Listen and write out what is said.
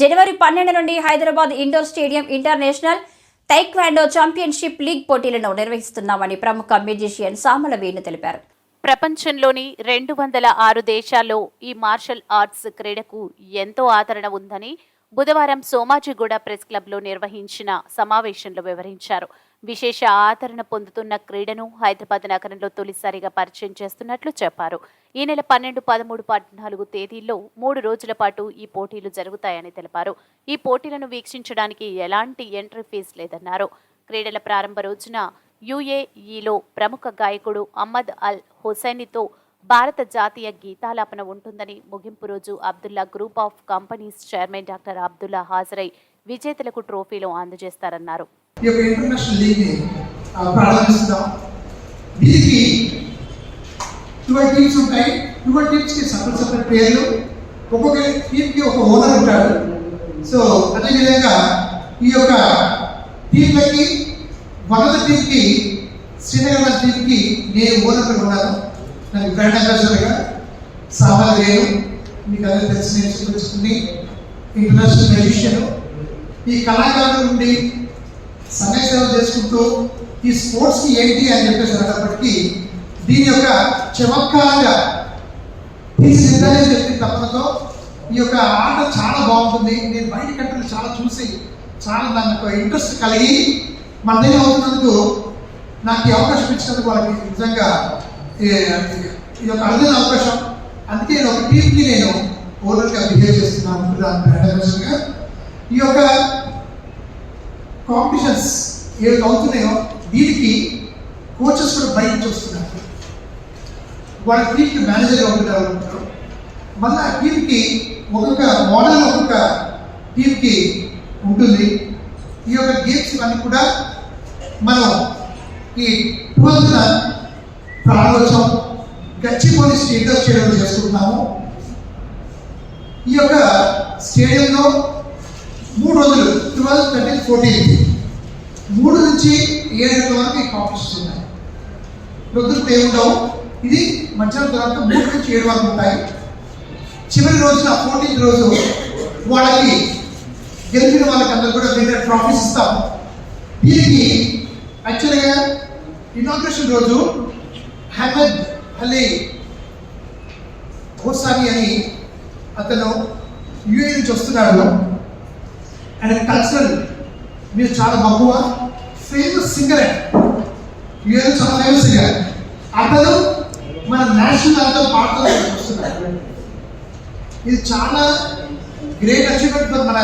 జనవరి పన్నెండు నుండి Hyderabad indoor stadium international taekwondo championship league పోటీలను నిర్వహిస్తున్నామని ప్రముఖ మ్యూజిషియన్ సామల వేణు తెలిపారు. ప్రపంచంలోని రెండు వందల ఆరు దేశాల్లో ఈ మార్షల్ ఆర్ట్స్ క్రీడకు ఎంతో ఆదరణ ఉందని బుధవారం సోమాజిగూడ ప్రెస్ క్లబ్లో నిర్వహించిన సమావేశంలో వివరించారు. విశేష ఆదరణ పొందుతున్న క్రీడను హైదరాబాద్ నగరంలో తొలిసారిగా పరిచయం చేస్తున్నట్లు చెప్పారు. ఈ నెల పన్నెండు పదమూడు పద్నాలుగు తేదీల్లో మూడు రోజుల పాటు ఈ పోటీలు జరుగుతాయని తెలిపారు. ఈ పోటీలను వీక్షించడానికి ఎలాంటి ఎంట్రీ ఫీజు లేదన్నారు. క్రీడల ప్రారంభ రోజున యుఏఈలో ప్రముఖ గాయకుడు అహ్మద్ అల్ హుసైనితో భారత జాతీయ గీతాలాపన ఉంటుందని ముగింపు రోజు Abdullah group of companies chairman doctor Abdullah హాజరై విజేతలకు ట్రోఫీలు అందజేస్తారన్నారు. ఒక్కొక్క ఒక ఓనర్ ఉంటాడు. సో అదేవిధంగా ఈ యొక్క టీంలకి మొదటి టీంకి శ్రీనగర్ టీంకి నేను ఓనర్గా ఉన్నాను. నాకు బ్రాండ్ అంబాసిడర్గా సామాన్ వేరు మీకు అందరూ తెలిసి నేర్చుకుని ఇంటర్నేషనల్ మ్యూజిషియన్ ఈ కళాకారుల నుండి సమయ సేవ చేసుకుంటూ ఈ స్పోర్ట్స్కి ఏంటి అని చెప్పేసి అనేటప్పటికీ దీని యొక్క చమత్కారంగా తీర్చిదిద్దాలని చెప్పిన తప్పనతో ఈ యొక్క ఆట చాలా బాగుంటుంది. నేను బయట కంటే చాలా చూసి చాలా నాకు ఇంట్రెస్ట్ కలిగి మన దగ్గర అవుతున్నందుకు నాకు ఈ అవకాశం ఇచ్చినందుకు వాళ్ళకి నిజంగా ఇది ఒక అరుదైన అవకాశం. అందుకే నేను ఒక టీంకి నేను ఓనర్గా బిహేవ్ చేస్తున్నాను గా ఈ యొక్క కాంపిటీషన్స్ ఏవి అవుతున్నాయో దీనికి కోచెస్ కూడా బయట నుంచి వాళ్ళ టీంకి మేనేజర్గా ఉంటున్నారు అనుకుంటారు మళ్ళీ ఆ టీంకి ఒక్కొక్క మోడల్ ఒక్కొక్క టీంకి ఉంటుంది. ఈ యొక్క గేమ్స్ ఇవన్నీ కూడా మనం ఈ ట్వెల్త్న ప్రాణోత్సవం గచ్చిపోలి ఇండోర్ స్టేడియంలో చేసుకుంటున్నాము ఈ యొక్క స్టేడియంలో మూడు రోజులు ట్వెల్వ్ థర్టీన్ ఫోర్టీన్ మూడు నుంచి ఏడు వరకు ఈ కాంపిటీషన్స్ ఉన్నాయి. ప్రొద్దున ఏముండవు ఇది మధ్యాహ్నం తర్వాత మూడు నుంచి ఏడు వరకు ఉంటాయి. చివరి రోజున ఫోర్టీన్త్ రోజు వాళ్ళకి గెలిచిన వాళ్ళకి అందరూ కూడా విన్నర్ ట్రాఫీస్ ఇస్తాం దీనికి యాక్చువల్గా ఇనాగ్రేషన్ రోజు అహ్మద్ అలీ హోసాని అని అతను యుఏ నుంచి వస్తున్నాడు. అండ్ కల్చరల్ మీరు చాలా మక్కువ ఫేమస్ సింగర్ యుఏ చాలా ఫేమస్ సింగర్ అతను మన నేషనల్ అంతా పాటలు వస్తున్నాడు ఇది చాలా గ్రేట్ అచీవ్మెంట్ మన